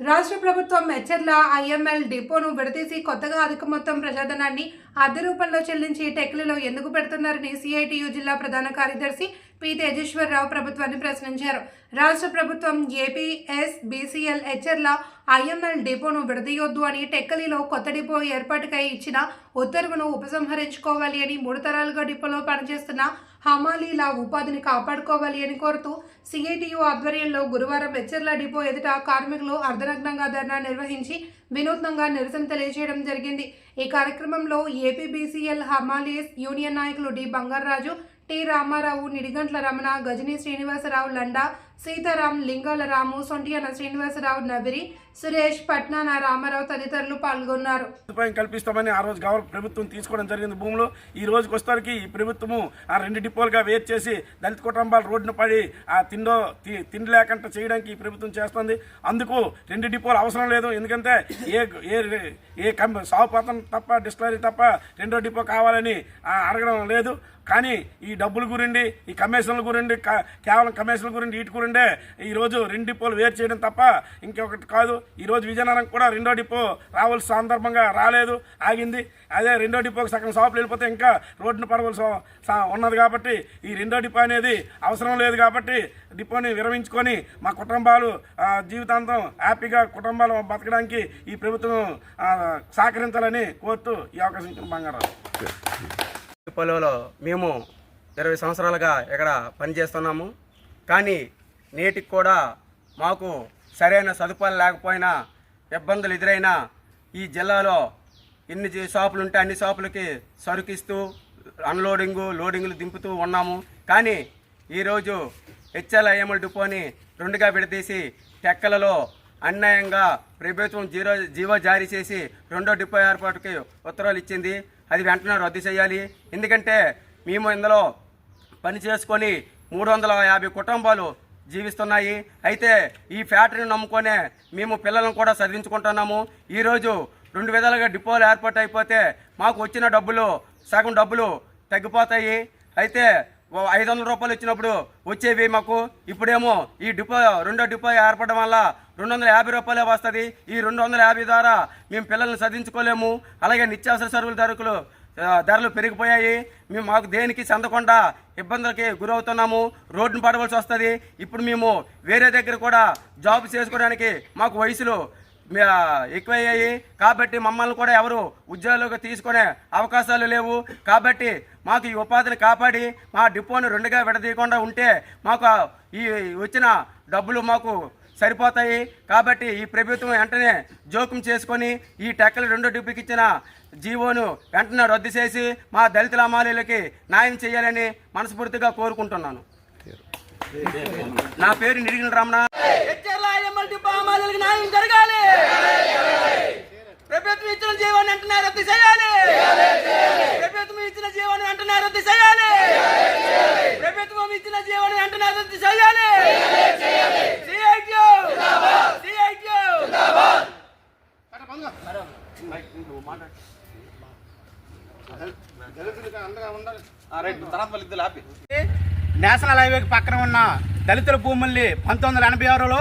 రాష్ట్ర ప్రభుత్వం మెచ్చర్ల ఐఎంఎల్ డిపోను విడదీసి కొత్తగా అధిక మొత్తం ప్రజాధనాన్ని అద్దె రూపంలో చెల్లించి టెక్లీలో ఎందుకు పెడుతున్నారని సిఐటియు జిల్లా ప్రధాన కార్యదర్శి పి. తేజేశ్వరరావు ప్రభుత్వాన్ని ప్రశ్నించారు. రాష్ట్ర ప్రభుత్వం ఏపీఎస్ బీసీఎల్ హెచ్ఎర్ల ఐఎంఎల్ డిపోను విడదీయొద్దు అని టెక్కలిలో కొత్త డిపో ఏర్పాటుకై ఇచ్చిన ఉత్తర్వును ఉపసంహరించుకోవాలి అని మూడు తరాలుగా డిపోలో పనిచేస్తున్న హమాలీల ఉపాధిని కాపాడుకోవాలి అని కోరుతూ సిఐటియు ఆధ్వర్యంలో గురువారం హెచ్ఎర్ల డిపో ఎదుట కార్మికులు అర్ధనగ్నంగా ధర్నా నిర్వహించి వినూత్నంగా నిరసన తెలియజేయడం జరిగింది. ఈ కార్యక్రమంలో ఏపీబీసీఎల్ హమాలీస్ యూనియన్ నాయకులు డి. బంగారాజు టి రామారావు నిడిగంట్ల రమణ గజనీ శ్రీనివాసరావు లండా సీతారాం లింగాల రాము సొంటియన శ్రీనివాసరావు నబిరి సురేష్ పట్నాన రామారావు తదితరులు పాల్గొన్నారు. సదుపాయం కల్పిస్తామని ఆ రోజు గవర్న ప్రభుత్వం తీసుకోవడం జరిగింది భూములు. ఈ రోజుకి వస్తానికి ఈ ప్రభుత్వము ఆ రెండు డిపోలుగా వేరు చేసి దళిత కుటుంబాలు రోడ్డున పడి ఆ తిండో తి- తిండి లేకుండా చేయడానికి ఈ ప్రభుత్వం చేస్తుంది. అందుకు రెండు డిపోలు అవసరం లేదు. ఎందుకంటే ఏ ఏ ఏ కం సాగుపోతం తప్ప డిస్టిలరీ తప్ప రెండో డిపో కావాలని అడగడం లేదు. కానీ ఈ డబ్బుల గురించి ఈ కమిషన్ల గురించి కేవలం కమిషన్ల గురించి వీటి గురించి ఉండే. ఈరోజు రెండు డిపోలు వేరు చేయడం తప్ప ఇంకొకటి కాదు. ఈరోజు విజయనగరం కూడా రెండో డిపో రావాల్సిన సందర్భంగా రాలేదు ఆగింది. అదే రెండో డిపోకి సగం షాపులు వెళ్ళిపోతే ఇంకా రోడ్డును పడవలసి ఉన్నది కాబట్టి ఈ రెండో డిపో అనేది అవసరం లేదు కాబట్టి డిపోని విరమించుకొని మా కుటుంబాలు జీవితాంతం హ్యాపీగా కుటుంబాలు బతకడానికి ఈ ప్రభుత్వం సహకరించాలని కోరుతూ ఈ అవకాశం ఇచ్చిన బంగారావు మేము ఇరవై సంవత్సరాలుగా ఇక్కడ పనిచేస్తున్నాము. కానీ నేటికి కూడా మాకు సరైన సదుపాయాలు లేకపోయినా ఇబ్బందులు ఎదురైనా ఈ జిల్లాలో ఎన్ని జీ- షాపులు ఉంటే అన్ని షాపులకి సరుకిస్తూ అన్లోడింగు లోడింగులు దింపుతూ ఉన్నాము. కానీ ఈరోజు హెచ్ఎల్ఐఎంఎల్ డిపోని రెండుగా విడదీసి టెక్కలలో అన్యాయంగా ప్రభుత్వం జీరో జీవో జారీ చేసి రెండో డిపో ఏర్పాటుకి ఉత్తర్వులు ఇచ్చింది. అది వెంటనే రద్దు చేయాలి. ఎందుకంటే మేము ఇందులో పని చేసుకొని మూడు వందల యాభై కుటుంబాలు జీవిస్తున్నాయి. అయితే ఈ ఫ్యాక్టరీని నమ్ముకొనే మేము పిల్లలను కూడా చదివించుకుంటున్నాము. ఈరోజు రెండు విధాలుగా డిపోలు ఏర్పాటు అయిపోతే మాకు వచ్చిన డబ్బులు సగం డబ్బులు తగ్గిపోతాయి. అయితే ఐదు వందల రూపాయలు వచ్చినప్పుడు వచ్చేవి మాకు. ఇప్పుడేమో ఈ డిపో రెండో డిపో ఏర్పడడం వల్ల రెండు వందల యాభై రూపాయలే వస్తుంది. ఈ రెండు వందల యాభై ద్వారా మేము పిల్లల్ని చదివించుకోలేము. అలాగే నిత్యావసర సరుకుల ధరకులు ధరలు పెరిగిపోయాయి. మేము మాకు దేనికి చెందకుండా ఇబ్బందులకి గురవుతున్నాము. రోడ్డును పడవలసి వస్తుంది. ఇప్పుడు మేము వేరే దగ్గర కూడా జాబ్ చేసుకోవడానికి మాకు వయసులు ఎక్కువయ్యాయి. కాబట్టి మమ్మల్ని కూడా ఎవరు ఉద్యోగాలకు తీసుకునే అవకాశాలు లేవు. కాబట్టి మాకు ఈ ఉపాధిని కాపాడి మా డిపోని రెండుగా విడదీయకుండా ఉంటే మాకు ఈ వచ్చిన డబ్బులు మాకు సరిపోతాయి. కాబట్టి ఈ ప్రభుత్వం వెంటనే జోక్యం చేసుకొని ఈ టెక్కలు రెండో డిపోకి ఇచ్చిన జీవోను వెంటనే రద్దు చేసి మా దళితుల అమాలీలకి న్యాయం చేయాలని మనస్ఫూర్తిగా కోరుకుంటున్నాను. నా పేరు నిరిగిన రమణ. న్యాయం జరగాలి ప్రభుత్వం ఇచ్చిన జీవాన్ని వెంటనే రద్దు చేయాలి. ప్రభుత్వం ఇచ్చిన జీవాన్ని వెంటనే రద్దు చేయాలి. ప్రభుత్వం ఇచ్చిన జీవాన్ని వెంటనే రద్దు చేయాలి. నేషనల్ హైవేకి పక్కన ఉన్న దళితుల భూముల్ని పంతొమ్మిది వందల ఎనభై ఆరులో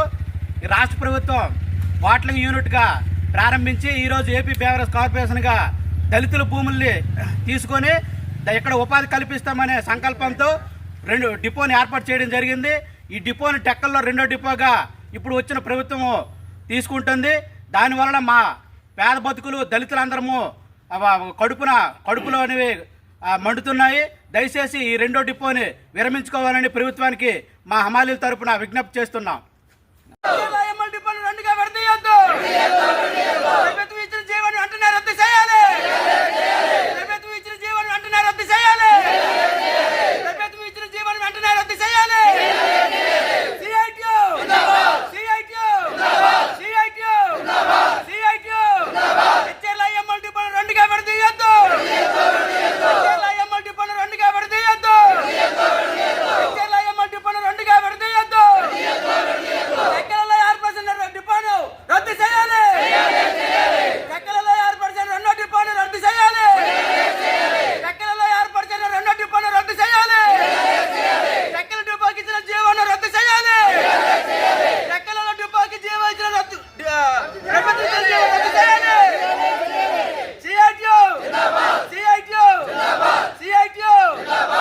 రాష్ట్ర ప్రభుత్వం బాట్లింగ్ యూనిట్గా ప్రారంభించి ఈరోజు ఏపీ బేవరేజ్ కార్పొరేషన్గా దళితుల భూముల్ని తీసుకొని ఇక్కడ ఉపాధి కల్పిస్తామనే సంకల్పంతో రెండు డిపోని ఏర్పాటు చేయడం జరిగింది. ఈ డిపోని టెక్కల్లో రెండో డిపోగా ఇప్పుడు వచ్చిన ప్రభుత్వము తీసుకుంటుంది. దానివలన మా పేద బతుకులు దళితులందరము కడుపున కడుపులో అనేవి మండుతున్నాయి. దయచేసి ఈ రెండో డిపోని విరమించుకోవాలని ప్రభుత్వానికి మా హమాలీల తరపున విజ్ఞప్తి చేస్తున్నాం.